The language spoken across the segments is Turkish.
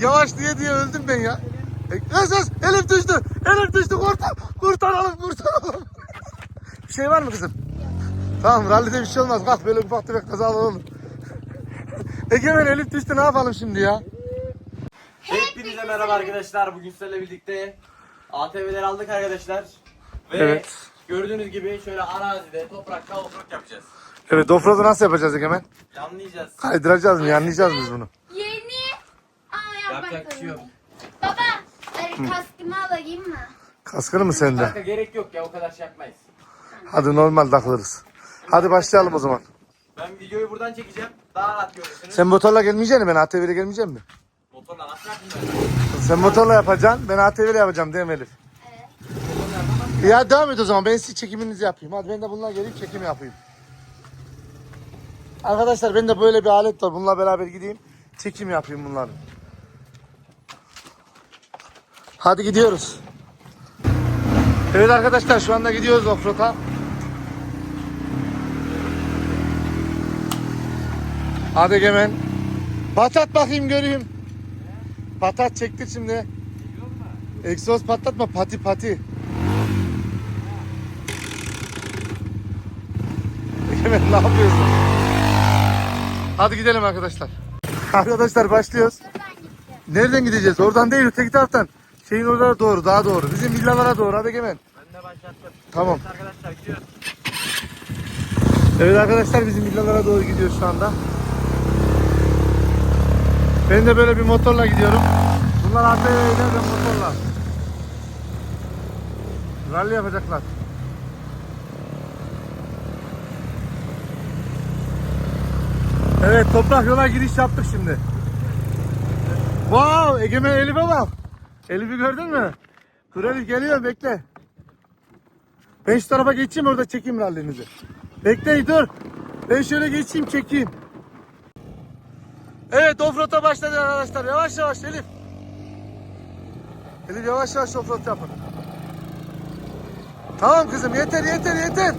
Yavaş diye diye öldüm ben ya. E, Öz öz Elif düştü. Elif düştü kurtar. Kurtaralım kurtaralım. bir şey var mı kızım? Tamam rallide bir şey olmaz. Kalk böyle ufak tefek kazalar olur. Egemen Elif düştü ne yapalım şimdi ya? Hepinize merhaba arkadaşlar. Bugün sizlerle birlikte ATV'leri aldık arkadaşlar. Ve Evet. gördüğünüz gibi şöyle arazide toprakta offroad yapacağız. Evet offroad'u nasıl yapacağız Egemen? Yanlayacağız. Kaydıracağız mı? Yanlayacağız biz bunu. Yapacak bir şey yok. zorundayım. Baba, e, kaskımı alayım mı? Kaskını mı sende? Kanka gerek yok ya o kadar şey yapmayız. Hadi normal takılırız. Hadi başlayalım o zaman. Ben videoyu buradan çekeceğim. Daha rahat görürsünüz. Sen motorla gelmeyeceksin mi? Ben ATV'yle gelmeyeceğim mi? Motorla nasıl yapayım ben? Sen motorla yapacaksın. Ben ATV'yle yapacağım değil mi Elif? Evet. Ya devam et o zaman. Ben size çekiminizi yapayım. Hadi ben de bununla gelip çekim yapayım. Arkadaşlar bende böyle bir alet var. Bununla beraber gideyim. Çekim yapayım bunları. Hadi gidiyoruz. Evet arkadaşlar şu anda gidiyoruz offroad'a. Hadi Egemen. Patat bakayım göreyim. Patat çekti şimdi. Egzoz patlatma pati pati. Egemen ne yapıyorsun? Hadi gidelim arkadaşlar. Arkadaşlar başlıyoruz. Nereden gideceğiz? Oradan değil öteki taraftan. Şeyin oralara doğru daha doğru. Bizim villalara doğru hadi Egemen. Ben de başlattım. Tamam. Evet arkadaşlar gidiyoruz. Evet arkadaşlar bizim villalara doğru gidiyoruz şu anda. Ben de böyle bir motorla gidiyorum. Bunlar ATV'yle ben motorla. Rally yapacaklar. Evet toprak yola giriş yaptık şimdi. Wow Egemen Elif'e bak. Elif'i gördün mü? Dur Elif geliyor bekle. Ben şu tarafa geçeyim orada çekeyim rallinizi. Bekleyin dur. Ben şöyle geçeyim çekeyim. Evet offroad'a başladı arkadaşlar. Yavaş yavaş Elif. Elif yavaş yavaş offroad yapın. Tamam kızım yeter yeter yeter.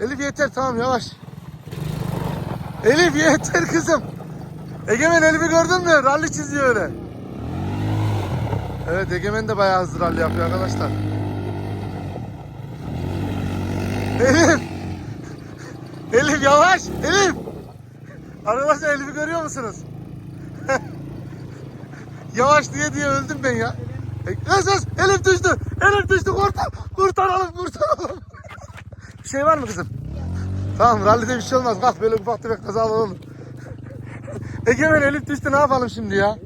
Elif yeter tamam yavaş. Elif yeter kızım. Egemen Elif'i gördün mü? Ralli çiziyor öyle. Evet Egemen de bayağı hızlı ralli yapıyor arkadaşlar. Elif. Elif yavaş. Elif. Arkadaşlar Elif'i görüyor musunuz? yavaş diye diye öldüm ben ya. Öz öz Elif düştü. Elif düştü. Kurtar. Kurtaralım kurtaralım. bir şey var mı kızım? Tamam rallide bir şey olmaz. Kalk böyle ufak tefek kazalar olur. Egemen Elif düştü ne yapalım şimdi ya?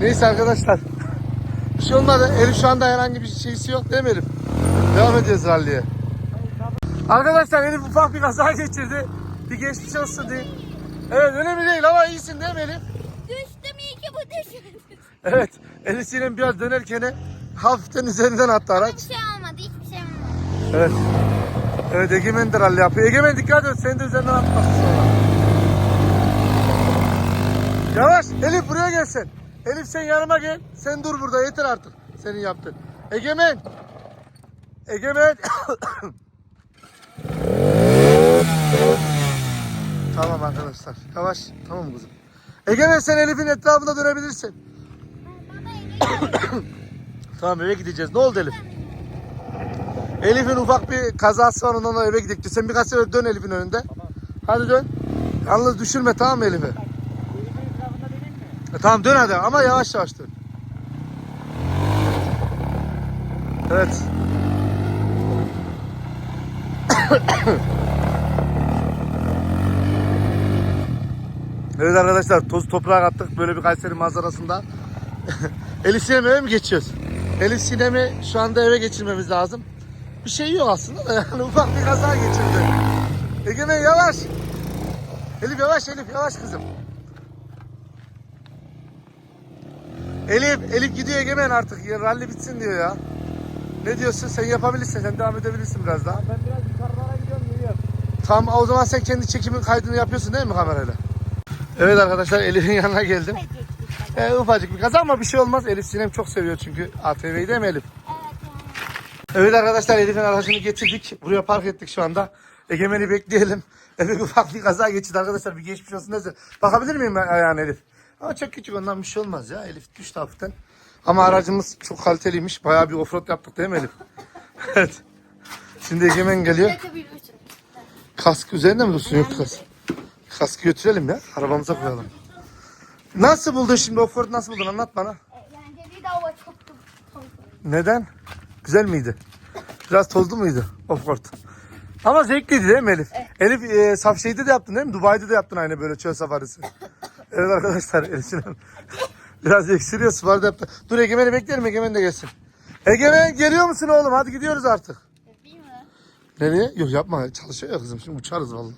Neyse arkadaşlar. Şey olmadı. Elif şu anda herhangi bir şeysi yok Elif? Devam ediyoruz ralliye. Arkadaşlar Elif ufak bir kaza geçirdi. Bir geçmiş olsun diye. Evet önemli değil ama iyisin değil mi Elif? Düştüm iyi ki bu düşmedi. Evet. Elif Sinem biraz dönerken hafiften üzerinden attı araç. Hiçbir şey olmadı, hiçbir şey olmadı. Evet. Evet Egemen de ralli yapıyor. Egemen dikkat et sen de üzerinden atmasın sonra. Yavaş Elif buraya gelsin. Elif sen yanıma gel. Sen dur burada yeter artık senin yaptın. Egemen. Egemen. tamam arkadaşlar. Yavaş. Tamam kızım. Egemen sen Elif'in etrafında dönebilirsin. Tamam eve gideceğiz. Ne oldu Elif? Elif'in ufak bir kazası var ondan eve gidecek. Sen birkaç sefer dön Elif'in önünde. Hadi dön. Yalnız düşürme tamam mı Elif'i? E, tamam dön hadi ama yavaş yavaş dön. Evet. evet arkadaşlar toz toprağa attık böyle bir Kayseri manzarasında. Elif Sinem'e eve mi geçiyoruz? Elif Sinem'i şu anda eve geçirmemiz lazım. Bir şey yok aslında da yani ufak bir kaza geçirdi. Egemen yavaş. Elif yavaş Elif yavaş kızım. Elif, Elif gidiyor Egemen artık. Ya, ralli bitsin diyor ya. Ne diyorsun? Sen yapabilirsin. Sen devam edebilirsin biraz daha. Ben biraz yukarılara gidiyorum geliyorum. Tamam o zaman sen kendi çekimin kaydını yapıyorsun değil mi kamerayla? Evet arkadaşlar Elif'in yanına geldim. Ee, ufacık bir kaza ama bir şey olmaz. Elif Sinem çok seviyor çünkü ATV'yi değil mi Elif? Evet arkadaşlar Elif'in aracını getirdik. Buraya park ettik şu anda. Egemen'i bekleyelim. Elif ufak bir kaza geçirdi arkadaşlar. Bir geçmiş olsun neyse. Bakabilir miyim ben ayağına Elif? Ama çok küçük ondan bir şey olmaz ya. Elif düştü hafiften. Ama aracımız çok kaliteliymiş. Bayağı bir offroad yaptık değil mi Elif? evet. Şimdi Egemen geliyor. Kask üzerinde mi dursun? Yok kask. Kaskı götürelim ya. Arabamıza koyalım. Nasıl buldun şimdi offroad nasıl buldun anlat bana. Eğlenceli de hava çok da Neden? Güzel miydi? Biraz tozlu muydu offroad? Ama zevkliydi değil mi Elif? Elif e, Safşehir'de de yaptın değil mi? Dubai'de de yaptın aynı böyle çöl safarisi. Evet arkadaşlar Sinem. Biraz eksiliyor Suvar'da yaptı. Dur Egemen'i bekleyelim Egemen de gelsin. Egemen geliyor musun oğlum? Hadi gidiyoruz artık. Yapayım mı? Nereye? Yok yapma çalışıyor ya kızım şimdi uçarız vallahi.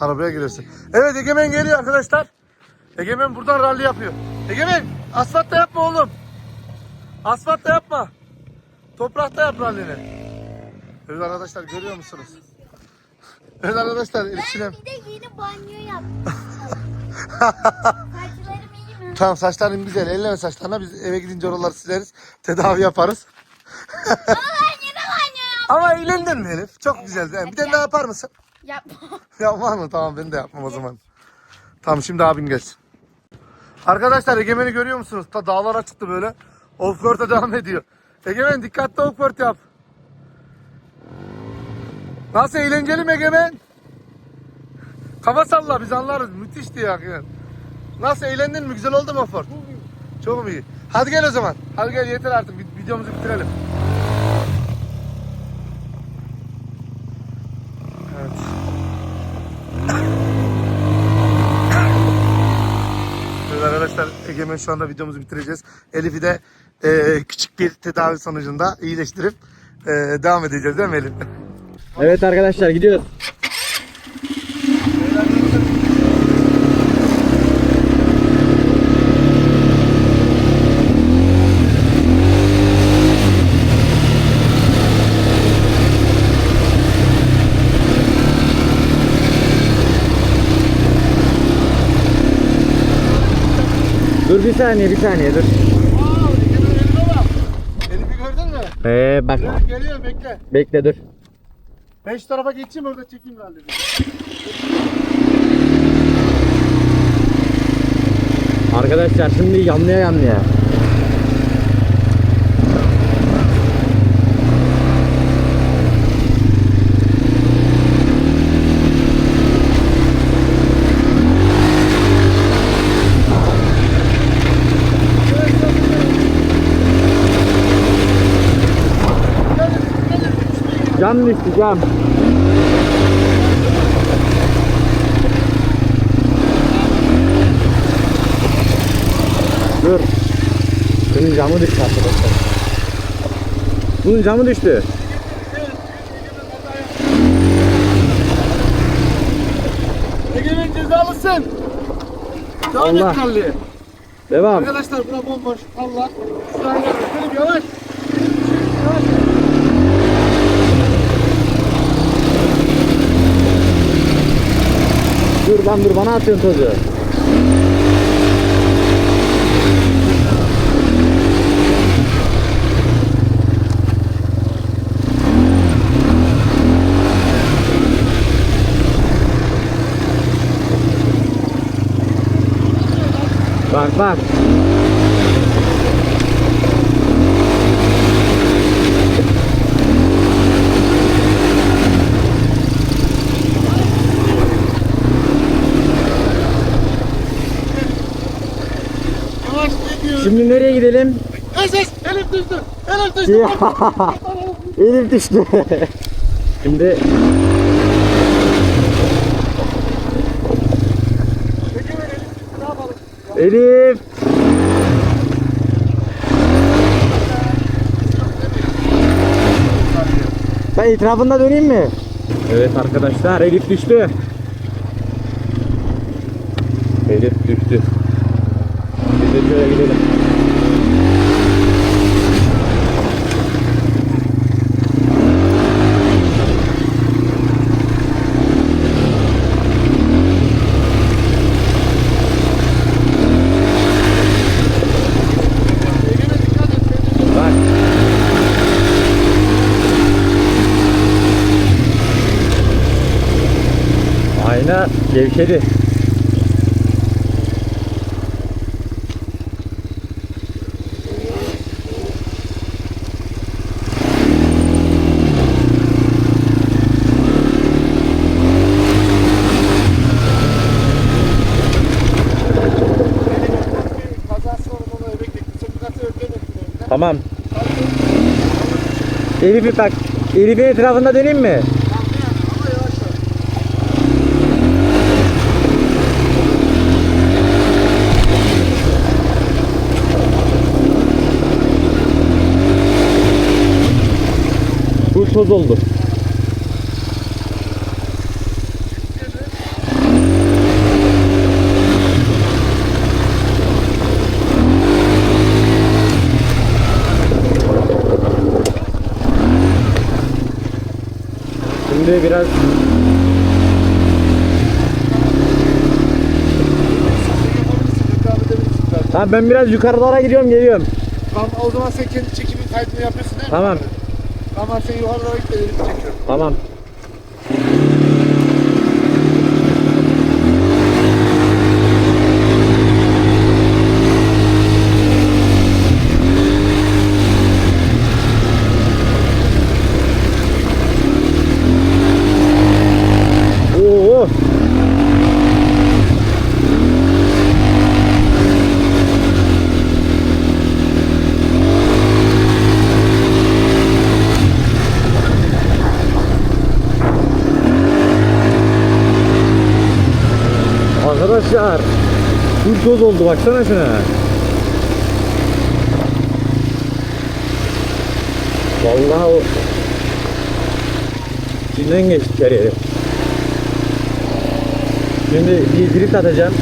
Arabaya girersin. Evet Egemen geliyor arkadaşlar. Egemen buradan ralli yapıyor. Egemen asfaltta yapma oğlum. Asfaltta yapma. Toprakta yap rallini. Evet arkadaşlar görüyor musunuz? Evet arkadaşlar Elif Sinem. Bir de yeni banyo yaptım. Saçlarım iyi mi? Tamam saçların güzel. Elleme saçlarına biz eve gidince oraları sileriz. Tedavi yaparız. Ama eğlendin mi Elif? Çok güzeldi. Yani bir de daha yapar mısın? Yapma. Yapmaz mı? Tamam ben de yapmam o zaman. Tamam şimdi abin gelsin. Arkadaşlar Egemen'i görüyor musunuz? Ta dağlara çıktı böyle. Offroad'a devam ediyor. Egemen dikkatli offroad yap. Nasıl eğlenceli mi Egemen? Kafa salla biz anlarız. Müthişti ya. Nasıl eğlendin mi? Güzel oldu mu offroad? Çok iyi. Hadi gel o zaman. Hadi gel yeter artık. Vid- Videomuzu bitirelim. Evet. Evet arkadaşlar Egemen şu anda videomuzu bitireceğiz. Elif'i de e, küçük bir tedavi sonucunda iyileştirip e, devam edeceğiz değil mi Elif? Evet arkadaşlar gidiyoruz. Dur bir saniye bir saniye dur. Elif'i gördün mü? Ee bak Elif geliyor bekle. bekle dur. Ben şu tarafa geçeyim orada çekeyim rally'yi. Arkadaşlar şimdi yanlıya yanlıya. Düştü cam. Dur. Bunun camı düştü arkadaşlar. Bunun camı düştü. Egemen cezalısın. Devam Allah. et rally'ye. Devam. Arkadaşlar bura bomboş. Allah. Şuraya. Yavaş. Dur lan dur bana atıyorsun tozu. Bak bak. Yavaş gidiyor. Şimdi nereye gidelim? Eses. Elif düştü. Elif düştü. Elif düştü. Şimdi? Elif. Ben etrafında döneyim mi? Evet arkadaşlar Elif düştü. Elif düştü. Biz de şöyle gidelim. Gevşedi. Tamam. Elif'i bak. Elif'in etrafında döneyim mi? Toz oldu. Şimdi biraz. Tamam ben biraz yukarılara gidiyorum geliyorum. Tamam o zaman sen kendi çekimin kaydını yapıyorsun değil mi? Tamam. Tamam sen yukarılara git de çekiyorum. Tamam. Toz oldu baksana şuna. Vallahi o içinden geçtik her yeri. Şimdi bir drift atacağım.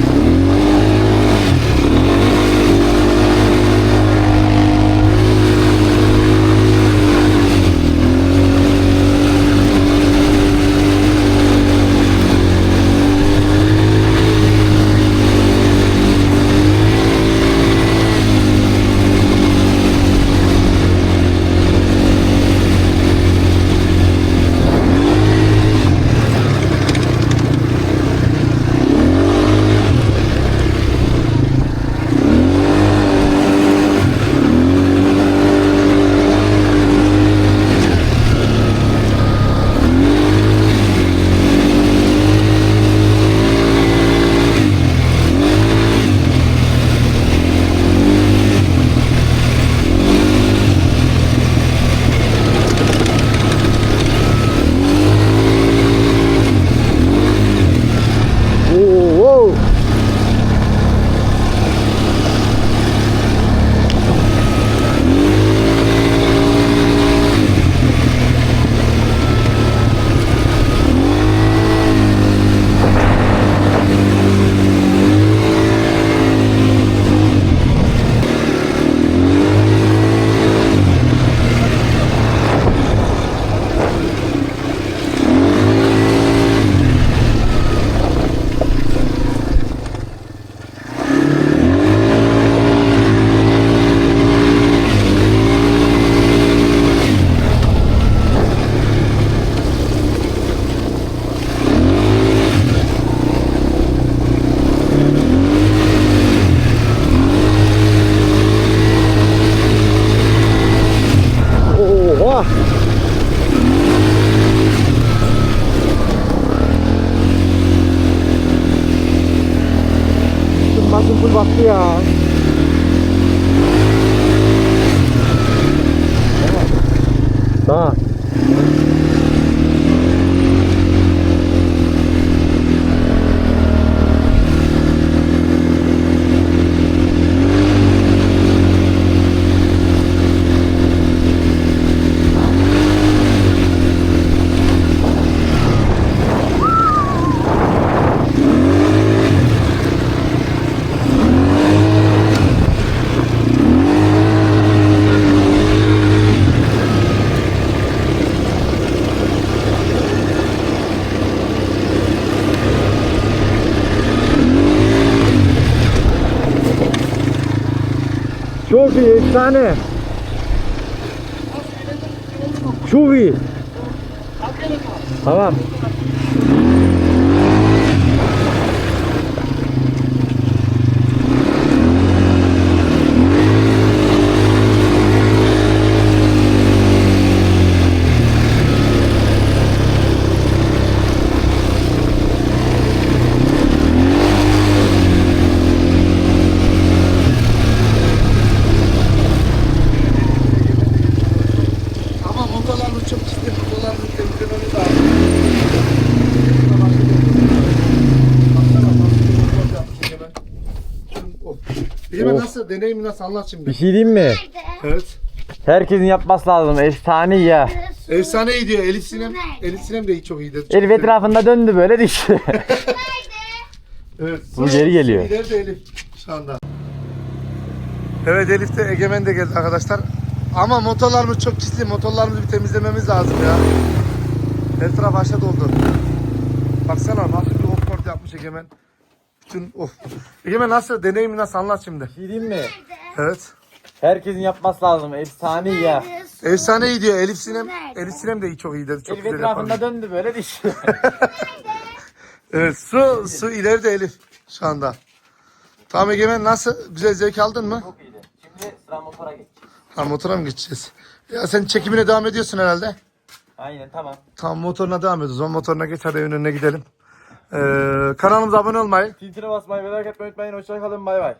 do Tá. Ya. Daha. Çok iyi, iyi. Tamam. nasıl? Deneyimi nasıl? Anlat şimdi. Bir şey diyeyim mi? Nerede? Evet. Herkesin yapması lazım. Efsane ya. Su Efsane iyi diyor. Elif Sinem. Nerede? Elif Sinem de çok iyi dedi. Elif etrafında döndü böyle düştü. Nerede? Evet. Bu geri geliyor. İleri de Elif şu anda. Evet Elif de Egemen de geldi arkadaşlar. Ama motorlarımız çok pisli. Motorlarımızı bir temizlememiz lazım ya. Her taraf aşağı doldu. Baksana nasıl bir offroad yapmış Egemen. Bütün of. Egemen nasıl? Deneyimi nasıl? Anlat şimdi. Şey diyeyim mi? Evet. Herkesin yapması lazım. Efsane ya. Efsane iyi diyor. Elif Sinem. Elif Sinem de iyi, çok iyi dedi. Çok Elif güzel etrafında döndü böyle düştü. Evet su su ileride Elif şu anda. Tamam Egemen nasıl? Güzel zevk aldın mı? Çok iyiydi. Şimdi sıra motora geç. Ha motora mı geçeceğiz? Ya sen çekimine devam ediyorsun herhalde. Aynen tamam. Tamam motoruna devam ediyoruz. O zaman motoruna geç hadi önüne gidelim. Ee, kanalımıza abone olmayı, Tintine basmayı ve etmeyi unutmayın. Hoşçakalın. Bay bay.